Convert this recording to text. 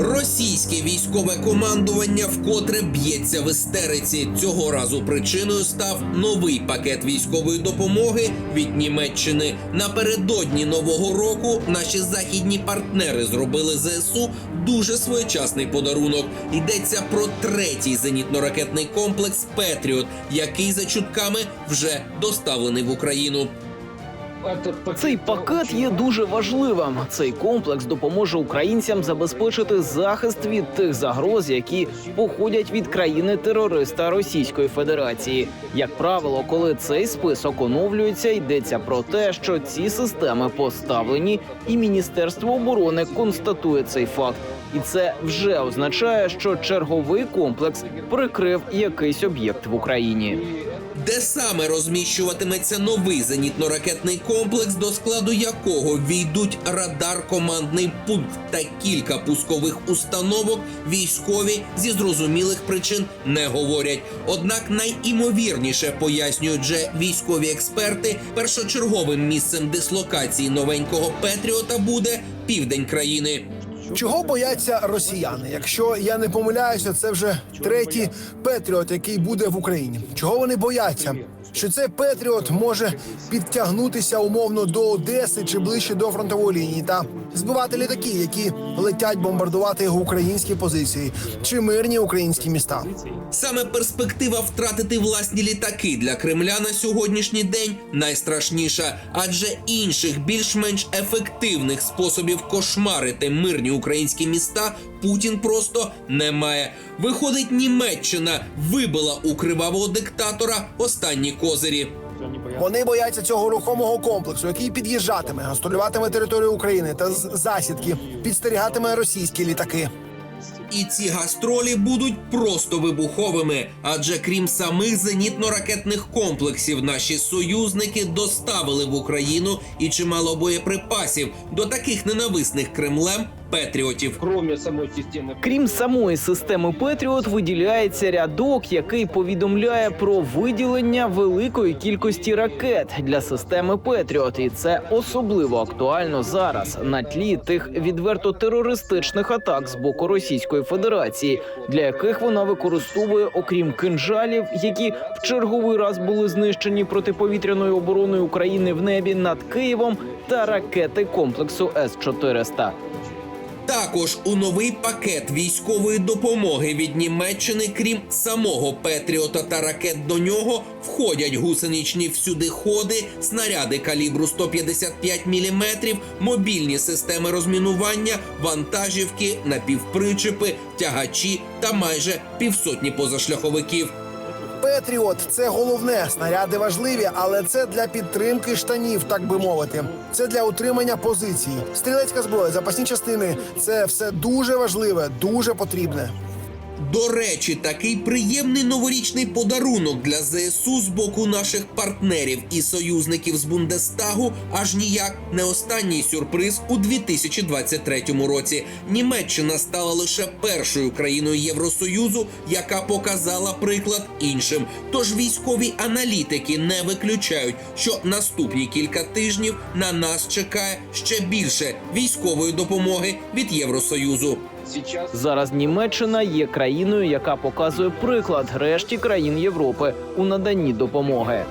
Російське військове командування вкотре б'ється в істериці. Цього разу причиною став новий пакет військової допомоги від Німеччини. Напередодні нового року наші західні партнери зробили ЗСУ дуже своєчасний подарунок. Йдеться про третій зенітно-ракетний комплекс Петріот, який за чутками вже доставлений в Україну. Цей пакет є дуже важливим. Цей комплекс допоможе українцям забезпечити захист від тих загроз, які походять від країни терориста Російської Федерації. Як правило, коли цей список оновлюється, йдеться про те, що ці системи поставлені, і Міністерство оборони констатує цей факт. І це вже означає, що черговий комплекс прикрив якийсь об'єкт в Україні. Де саме розміщуватиметься новий зенітно-ракетний комплекс, до складу якого війдуть радар, командний пункт та кілька пускових установок, військові зі зрозумілих причин не говорять. Однак найімовірніше пояснюють же військові експерти, першочерговим місцем дислокації новенького Петріота буде південь країни. Чого бояться росіяни? Якщо я не помиляюся, це вже третій Петріот, який буде в Україні. Чого вони бояться? Що цей Петріот може підтягнутися умовно до Одеси чи ближче до фронтової лінії та збивати літаки, які летять бомбардувати його українські позиції чи мирні українські міста. Саме перспектива втратити власні літаки для Кремля на сьогоднішній день найстрашніша, адже інших більш-менш ефективних способів кошмарити мирні українські міста Путін просто не має. Виходить, Німеччина вибила у кривавого диктатора останні козирі. Вони бояться цього рухомого комплексу, який під'їжджатиме, гастролюватиме територію України та з засідки підстерігатиме російські літаки. І ці гастролі будуть просто вибуховими, адже крім самих зенітно-ракетних комплексів, наші союзники доставили в Україну і чимало боєприпасів до таких ненависних Кремлем петріотів. кроме самой системы Крім самої системи Петріот, виділяється рядок, який повідомляє про виділення великої кількості ракет для системи Петріот, і це особливо актуально зараз на тлі тих відверто терористичних атак з боку Російської Федерації, для яких вона використовує, окрім кинжалів, які в черговий раз були знищені протиповітряною обороною України в небі над Києвом, та ракети комплексу С 400 Також у новий пакет військової допомоги від Німеччини, крім самого Петріота та ракет до нього, входять гусеничні всюдиходи, снаряди калібру 155 мм, мобільні системи розмінування, вантажівки, напівпричепи, тягачі та майже півсотні позашляховиків. Петріот це головне. Снаряди важливі, але це для підтримки штанів, так би мовити. Це для утримання позицій. Стрілецька зброя, запасні частини це все дуже важливе, дуже потрібне. До речі, такий приємний новорічний подарунок для ЗСУ з боку наших партнерів і союзників з Бундестагу аж ніяк не останній сюрприз у 2023 році. Німеччина стала лише першою країною Євросоюзу, яка показала приклад іншим. Тож військові аналітики не виключають, що наступні кілька тижнів на нас чекає ще більше військової допомоги від Євросоюзу. Зараз Німеччина є країною, яка показує приклад решті країн Європи у наданні допомоги.